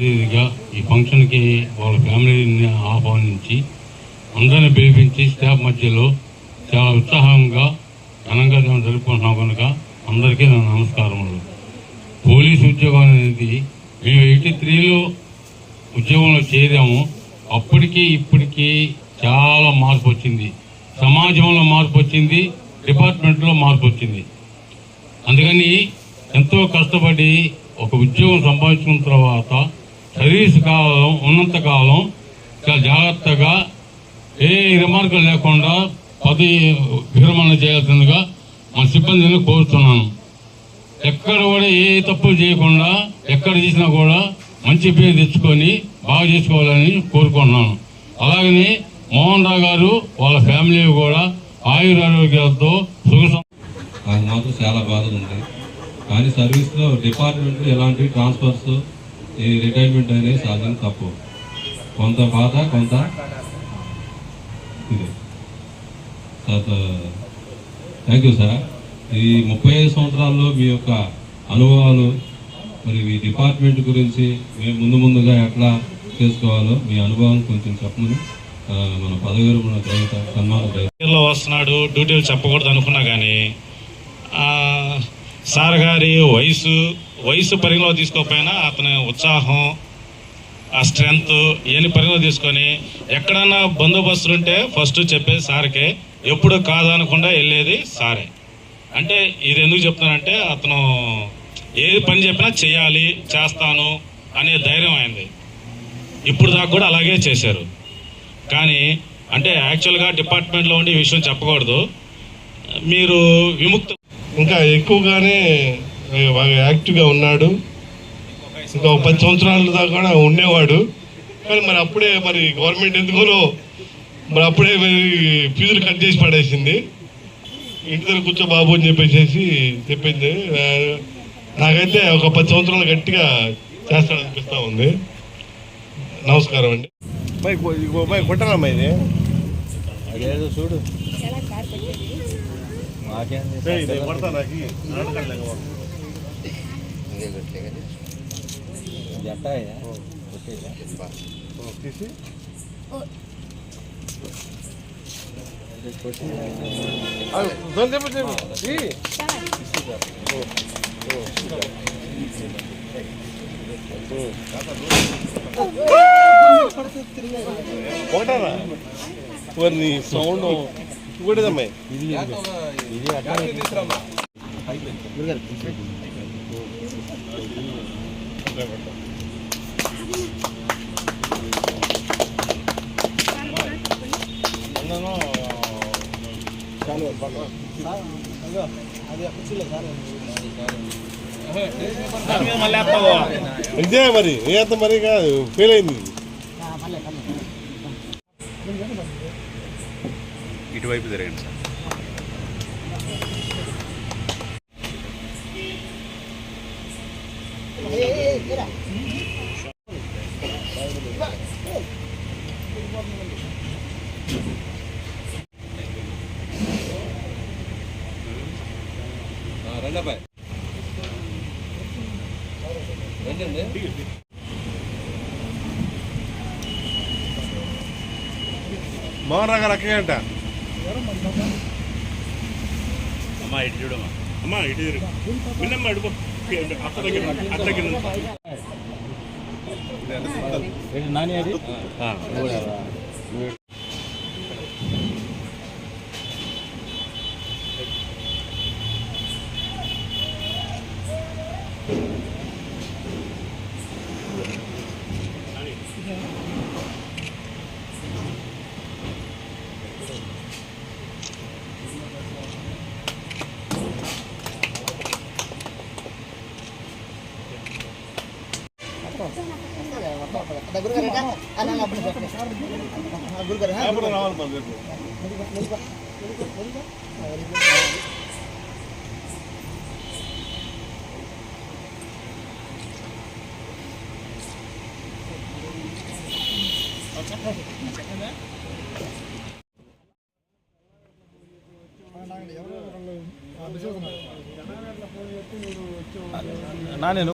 ఇదిగా ఈ ఫంక్షన్కి వాళ్ళ ఫ్యామిలీని ఆహ్వానించి అందరిని పిలిపించి స్టాఫ్ మధ్యలో చాలా ఉత్సాహంగా ఘనంగా మేము జరుపుకుంటున్నాం కనుక అందరికీ నా నమస్కారములు. పోలీసు ఉద్యోగం అనేది మేము ఎయిటీ త్రీలో ఉద్యోగంలో చేరాము. అప్పటికి ఇప్పటికీ చాలా మార్పు వచ్చింది. సమాజంలో మార్పు వచ్చింది డిపార్ట్మెంట్లో మార్పు వచ్చింది. అందుకని ఎంతో కష్టపడి ఒక ఉద్యోగం సంపాదించుకున్న తర్వాత సర్వీస్ కాలం ఉన్నంత కాలం చాలా జాగ్రత్తగా ఏ రిమార్కులు లేకుండా పది విరమణ చేయాల్సిందిగా మా సిబ్బందిని కోరుతున్నాను. ఎక్కడ కూడా ఏ తప్పులు చేయకుండా ఎక్కడ చేసినా కూడా మంచి పేరు తెచ్చుకొని బాగా చేసుకోవాలని కోరుకుంటున్నాను. అలాగనే మోహన్ రావు గారు వాళ్ళ ఫ్యామిలీ కూడా ఆయురారోగ్యాలతో సుఖ సం- మాత్రం చాలా బాధలు ఉంటాయి కానీ సర్వీస్లో డిపార్ట్మెంట్ ఎలాంటి ట్రాన్స్ఫర్స్ ఈ రిటైర్మెంట్ అనేది సహజం తప్పు. కొంత బాధ కొంత ఇది. థ్యాంక్ యూ సార్ ఈ ముప్పై ఐదు సంవత్సరాల్లో మీ యొక్క అనుభవాలు మరి మీ డిపార్ట్మెంట్ గురించి మేము ముందు ముందుగా ఎట్లా చేసుకోవాలో మీ అనుభవం కొంచెం చెప్పమని మన పదవి విరమణ గ్రహీత. సన్మాన వస్తున్నాడు డ్యూటీలు చెప్పకూడదు అనుకున్నా కానీ సార్ గారి వయసు వయసు పరిగణలో తీసుకోకపోయినా అతని ఉత్సాహం ఆ స్ట్రెంగ్త్ ఇవన్నీ పరిగణలో తీసుకొని ఎక్కడన్నా బందోబస్తులు ఉంటే ఫస్ట్ చెప్పేది సార్కే. ఎప్పుడు కాదనకుండా వెళ్ళేది సారే. అంటే ఇది ఎందుకు చెప్తానంటే అతను ఏది పని చెప్పినా చేయాలి చేస్తాను అనే ధైర్యం అయింది ఇప్పుడు దాకా కూడా అలాగే చేశారు. కానీ అంటే యాక్చువల్గా డిపార్ట్మెంట్లో ఉండి ఈ విషయం చెప్పకూడదు. మీరు విముక్త ఇంకా ఎక్కువగానే యాక్టివ్గా ఉన్నాడు. ఇంకా ఒక పది సంవత్సరాల దాకా కూడా ఉండేవాడు. కానీ మరి అప్పుడే మరి గవర్నమెంట్ ఎందుకోనో మరి అప్పుడే మరి ఫీజులు కట్ చేసి పడేసింది. ఇంటి దగ్గర కూర్చో బాబు అని చెప్పేసి చెప్పింది. నాకైతే ఒక పది సంవత్సరాలు గట్టిగా చేస్తాడనిపిస్తా ఉంది. నమస్కారం అండి. బై కొట్టారమ్మా ఇది. అదేదో చూడు. జట్ట తీసి. ఒకటారా సౌండ్ ఇంకోటిదమ్మాయి ఇది ఇది అట్లా ఇదే మరి ఏత మరి కాదు ఫెయిల్ అయింది. ఇటువైపు తిరగండి సార్ రండి అబ్బాయి రండి మోహన్ రావు గారు అక్కడే అంట అమ్మా ఇటు చూడమ్మా అమ్మా. ఇటు తిరుగు. విన్నమ్మా అడుగు అత్త దగ్గర అత్త దగ్గర నుంచి. నాని అది? నా నేను